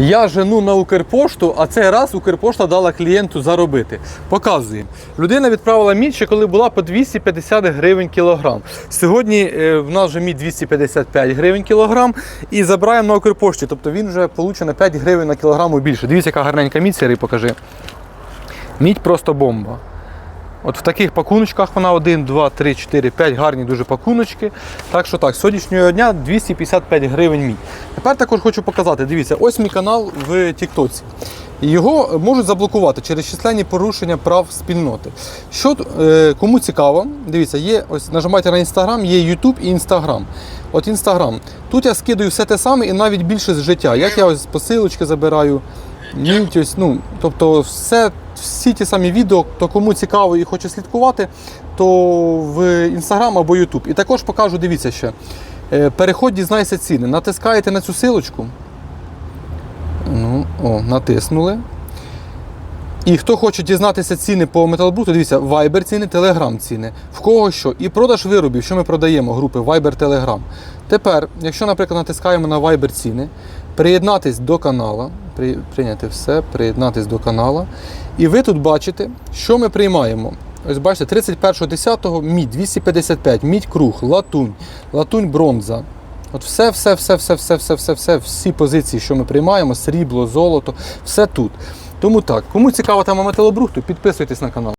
Я жену на Укрпошту, а цей раз Укрпошта дала клієнту заробити. Показуємо. Людина відправила мідь, ще коли була по 250 гривень кілограм. Сьогодні е, в нас вже мідь 255 гривень кілограм і забираємо на Укрпошті. Тобто він вже получено на 5 гривень на кілограму більше. Дивіться, яка гарненька мідь, Сірий, покажи. Мідь просто бомба. От в таких пакуночках вона 1, 2, 3, 4, 5 гарні дуже пакуночки. Так що так, з сьогоднішнього дня 255 гривень мій. Тепер також хочу показати, дивіться, ось мій канал в Тіктоці. Його можуть заблокувати через численні порушення прав спільноти. Що е, кому цікаво, дивіться, є ось нажимайте на інстаграм, є YouTube і Інстаграм. От інстаграм. Тут я скидаю все те саме і навіть більше з життя. Як я ось посилочки забираю, ось, ну, тобто все, всі ті самі відео, то кому цікаво і хоче слідкувати, то в інстаграм або Ютуб. І також покажу, дивіться ще. Е, Переходь, дізнайся ціни. Натискаєте на цю силочку. Ну, о, натиснули. І хто хоче дізнатися ціни по металобруту, дивіться, Viber ціни, Telegram ціни. В кого що. І продаж виробів, що ми продаємо, групи Viber, Telegram. Тепер, якщо, наприклад, натискаємо на Viber ціни, приєднатись до канала, прийняти все, приєднатись до каналу. І ви тут бачите, що ми приймаємо. Ось бачите, 31.10 мідь 255, мідь круг, латунь, латунь бронза. От все, все, все, все, все, все, все, все, всі позиції, що ми приймаємо, срібло, золото, все тут. Тому так, кому цікава тема металобрухту, підписуйтесь на канал.